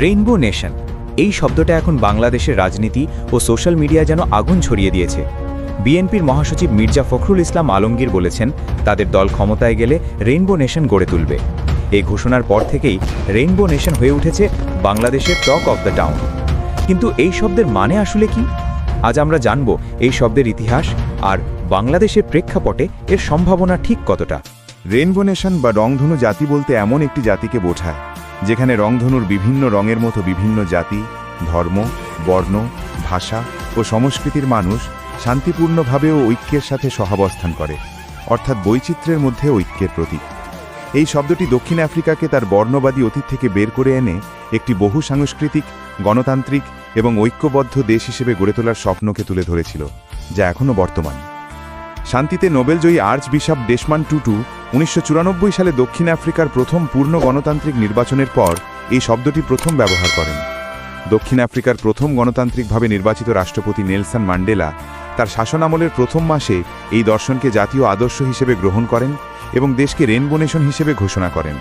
Rainbow nation এই শব্দটা এখন বাংলাদেশের রাজনীতি ও সোশ্যাল মিডিয়া যেন আগুন ছড়িয়ে দিয়েছে। বিএনপির মহাসচিব মির্জা ফখরুল ইসলাম আলমগীর বলেছেন, তাদের দল ক্ষমতায় গেলে রেইনবো নেশন গড়ে তুলবে। এই ঘোষণার পর থেকেই রেইনবো নেশন হয়ে উঠেছে বাংলাদেশের টক অব দ্য টাউন কিন্তু এই শব্দের মানে আসলে কি? আজ আমরা জানব এই শব্দের ইতিহাস আর বাংলাদেশের প্রেক্ষাপটে এর সম্ভাবনা ঠিক কতটা। রেইনবো নেশন বা রংধনু জাতি বলতে এমন একটি জাতিকে বোঝায়। যেখানে রংধনুর বিভিন্ন রঙের মতো বিভিন্ন জাতি, ধর্ম, বর্ণ, ভাষা ও সংস্কৃতির মানুষ শান্তিপূর্ণভাবে ও ঐক্যের সাথে সহাবস্থান করে, অর্থাৎ বৈচিত্র্যের মধ্যে ঐক্যের প্রতীক। এই শব্দটি দক্ষিণ আফ্রিকাকে তার বর্ণবাদী অতীত থেকে বের করে এনে একটি বহু সাংস্কৃতিক, গণতান্ত্রিক এবং ঐক্যবদ্ধ দেশ হিসেবে গড়ে তোলার স্বপ্নকে তুলে ধরেছিল, যা এখনও বর্তমান। শান্তিতে নোবেলজয়ী আর্চ বিশপ ডেসমান টুটু উনিশশো চুরানব্বই সালে দক্ষিণ আফ্রিকার প্রথম পূর্ণ গণতান্ত্রিক নির্বাচনের পর এই শব্দটি প্রথম ব্যবহার করেন। দক্ষিণ আফ্রিকার প্রথম গণতান্ত্রিকভাবে নির্বাচিত রাষ্ট্রপতি নেলসন ম্যান্ডেলা তার শাসনামলের প্রথম মাসে এই দর্শনকে জাতীয় আদর্শ হিসেবে গ্রহণ করেন এবং দেশকে রেনবো নেশন হিসেবে ঘোষণা করেন।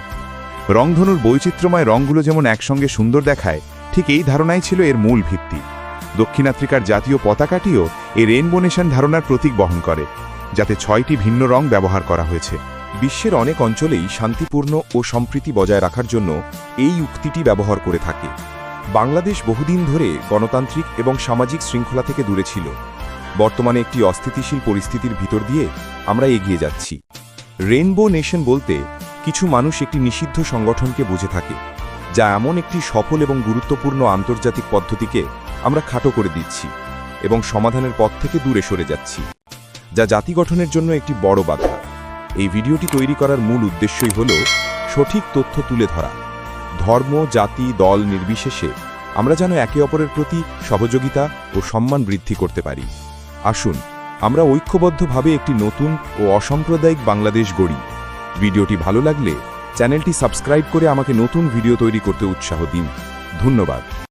রংধনুর বৈচিত্র্যময় রঙগুলো যেমন একসঙ্গে সুন্দর দেখায়, ঠিক এই ধারণাই ছিল এর মূল ভিত্তি। দক্ষিণ আফ্রিকার জাতীয় পতাকাটিও এই রেনবো নেশন ধারণার প্রতীক বহন করে, যাতে ছয়টি ভিন্ন রং ব্যবহার করা হয়েছে। বিশ্বের অনেক অঞ্চলেই শান্তিপূর্ণ ও সম্প্রীতি বজায় রাখার জন্য এই উক্তিটি ব্যবহার করে থাকে। বাংলাদেশ বহুদিন ধরে গণতান্ত্রিক এবং সামাজিক শৃঙ্খলা থেকে দূরে ছিল। বর্তমানে একটি অস্থিতিশীল পরিস্থিতির ভিতর দিয়ে আমরা এগিয়ে যাচ্ছি। রেনবো নেশন বলতে কিছু মানুষ একটি নিষিদ্ধ সংগঠনকে বুঝে থাকে, যা এমন একটি সফল এবং গুরুত্বপূর্ণ আন্তর্জাতিক পদ্ধতিকে আমরা খাটো করে দিচ্ছি এবং সমাধানের পথ থেকে দূরে সরে যাচ্ছি, যা জাতি গঠনের জন্য একটি বড় বাধা। এই ভিডিওটি তৈরি করার মূল উদ্দেশ্যই হল সঠিক তথ্য তুলে ধরা। ধর্ম, জাতি, দল নির্বিশেষে আমরা যেন একে অপরের প্রতি সহযোগিতা ও সম্মান বৃদ্ধি করতে পারি। আসুন, আমরা ঐক্যবদ্ধভাবে একটি নতুন ও অসাম্প্রদায়িক বাংলাদেশ গড়ি। ভিডিওটি ভালো লাগলে চ্যানেলটি সাবস্ক্রাইব করে আমাকে নতুন ভিডিও তৈরি করতে উৎসাহ দিন। ধন্যবাদ।